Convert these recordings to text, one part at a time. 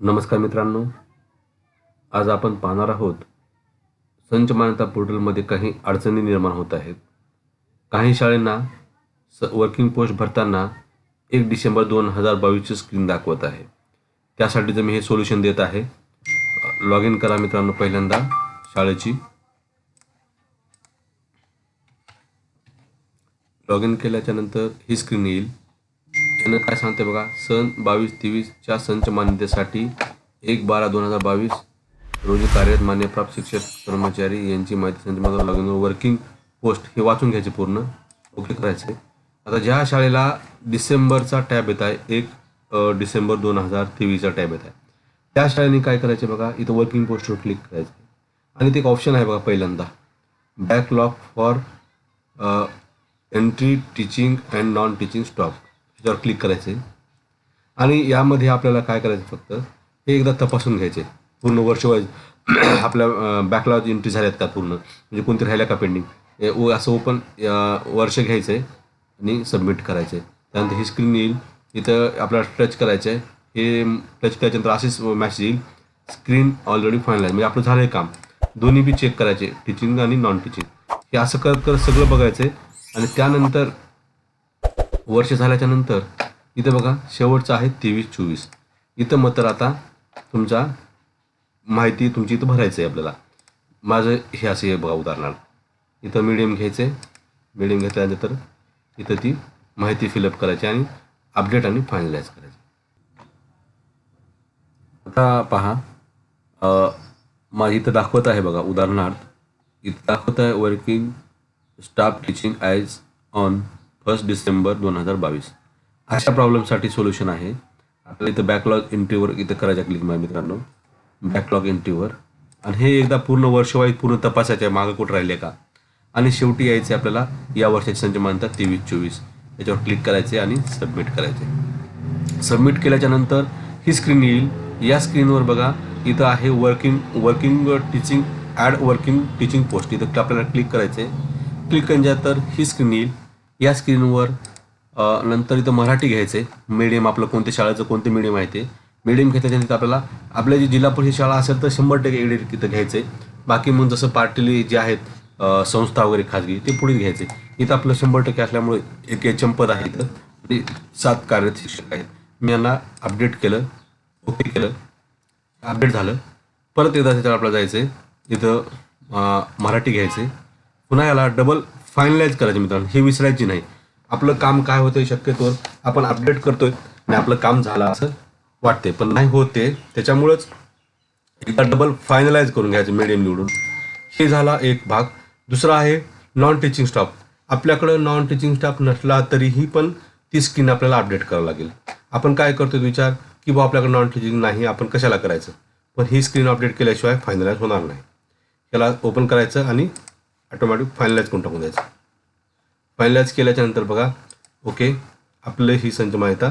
नमस्कार मित्रांनो. आज आपण पाहणार आहोत संच मान्यता पोर्टलमध्ये काही अडचणी निर्माण होत आहेत. काही शाळांना स वर्किंग पोस्ट भरताना एक डिसेंबर दोन हजार बावीसची स्क्रीन दाखवत आहे. त्यासाठीचं मी हे सोल्युशन देत आहे. लॉग इन करा मित्रांनो पहिल्यांदा शाळेची. लॉग इन केल्याच्यानंतर ही स्क्रीन येईल. त्यानं काय सांगते बघा सन बावीस तेवीसच्या संच मान्यतेसाठी एक बारा दोन हजार बावीस रोजी कार्यरत मान्यप्राप्त शिक्षक कर्मचारी यांची माहिती संच लग्न वर्किंग पोस्ट हे वाचून घ्यायचे पूर्ण. ओके करायचे. आता ज्या शाळेला डिसेंबरचा टॅब येत आहे एक डिसेंबर दोन हजार तेवीसचा टॅब येत आहे. त्या शाळेने काय करायचे बघा इथं वर्किंग पोस्टवर क्लिक करायचं. आणि ते एक ऑप्शन आहे बघा पहिल्यांदा. Backlog for entry teaching and non teaching staff ह्याच्यावर क्लिक करायचे. आणि यामध्ये आपल्याला काय करायचं फक्त हे एकदा तपासून घ्यायचे. पूर्ण वर्ष वाईज आपल्या बॅकलॉग एंट्री झाल्यात का पूर्ण? म्हणजे कोणती राहिल्या का पेंडिंग असं ओपन वर्ष घ्यायचं आहे आणि सबमिट करायचे. त्यानंतर ही स्क्रीन येईल. इथं आपल्याला टच करायचं आहे हे टच केल्याच्यानंतर असेच मॅसेज येईल. स्क्रीन ऑलरेडी फायनलाइज म्हणजे आपलं झालं आहे काम. दोन्ही बी चेक करायचे. टीचिंग आणि नॉन टीचिंग हे असं करत करत सगळं बघायचं आहे आणि त्यानंतर वर्ष झाल्याच्यानंतर इथं बघा शेवटचं आहे तेवीस चोवीस. इथं मग तर आता तुमचा माहिती तुमची इथं भरायचं आहे आपल्याला. माझं हे असं आहे बघा उदाहरणार्थ. इथं मिडियम घ्यायचं आहे मिडियम घेतल्यानंतर इथं ती माहिती फिलअप करायची आणि अपडेट आणि फायनलाइज करायची. आता पहा माझी इथं दाखवत आहे बघा उदाहरणार्थ. इथं दाखवत आहे working staff teaching as on first December दोन हजार बावीस. अशा प्रॉब्लेमसाठी सोल्युशन आहे. आपल्याला इथं बॅकलॉग एंट्रीवर इथं करायच्या क्लिक माझ्या मित्रांनो. बॅकलॉग एंट्रीवर आणि हे एकदा पूर्ण वर्षवाईत पूर्ण तपासायचं आहे मागं कुठं राहिले का? आणि शेवटी यायचे आपल्याला या वर्षाची संच मानतात तेवीस चोवीस. याच्यावर क्लिक करायचे आणि सबमिट करायचे सबमिट केल्याच्यानंतर ही स्क्रीन येईल. या स्क्रीनवर बघा इथं आहे working working teaching add working teaching post इथं आपल्याला क्लिक करायचे क्लिक केल्यानंतर ही स्क्रीन येईल. या स्क्रीनवर नंतर इथं मराठी घ्यायचं. आहे मीडियम आपलं कोणत्या शाळेचं कोणते मीडियम आहे ते. मीडियम घेतल्याच्यानंतर आपल्याला आपल्या जी जिल्हा परिषद शाळा असेल तर शंभर टक्के एडिट तिथं घ्यायचं. आहे बाकी मग जसं पार्टीली जे आहेत संस्था वगैरे खाजगी ते पुढे घ्यायचे. इथं आपलं शंभर टक्के असल्यामुळे एक एच एम पद आहे इथं. आणि सात कार्यरत शिक्षक आहेत. मी यांना अपडेट केलं ओके केलं अपडेट झालं. परत एकदा त्याच्यावर आपल्याला जायचं आहे इथं मराठी घ्यायचं पुन्हा याला डबल फायनलाइज करायचं मित्रांनो. हे विसरायची नाही. आपलं काम काय होतंय शक्यतोवर आपण अपडेट करतोय आणि आपलं काम झालं असं वाटते पण नाही होते त्याच्यामुळंच एकदा डबल फायनलाइज करून घ्यायचं मीडियम निवडून. हे झाला एक भाग. दुसरा आहे नॉन टीचिंग स्टाफ आपल्याकडं नॉन टीचिंग स्टाफ नसला तरीही पण ती स्किन आपल्याला अपडेट करावं लागेल. आपण काय करतो विचार? की बा आपल्याकडे नॉन टीचिंग नाही आपण कशाला करायचं? पण ही स्क्रीन अपडेट केल्याशिवाय फायनलाइज होणार नाही. याला ओपन करायचं आणि ऑटोमॅटिक फायनलाइज करून टाकून द्यायचं. फायनलाइज केल्याच्यानंतर बघा ओके आपलं ही संच माहिती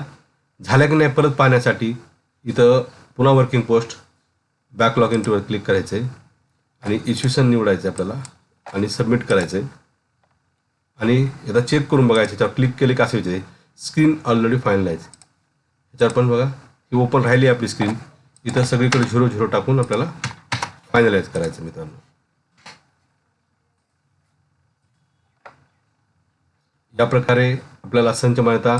झाल्या की नाही परत पाहण्यासाठी इथं पुन्हा वर्किंग पोस्ट बॅकलॉग इंटरवर क्लिक करायचं आहे आणि इश्युशन निवडायचं आहे आपल्याला आणि सबमिट करायचं आहे आणि एकदा चेक करून बघायचं याच्यावर क्लिक केले का असं विचारायचे स्क्रीन ऑलरेडी फायनलाइज याच्यावर पण बघा ही ओपन राहिली आपली स्क्रीन इथं सगळीकडे झिरो झिरो टाकून आपल्याला फायनलाइज करायचं मित्रांनो. या प्रकारे आपल्याला संच मान्यता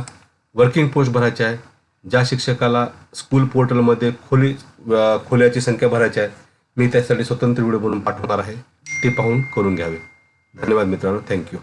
वर्किंग पोस्ट भरायची आहे ज्या शिक्षकाला स्कूल पोर्टलमध्ये खोली खोल्याची संख्या भरायची आहे मी त्यासाठी स्वतंत्र व्हिडिओ बनवून पाठवणार आहे ते पाहून करून घ्यावे. धन्यवाद मित्रांनो. थँक्यू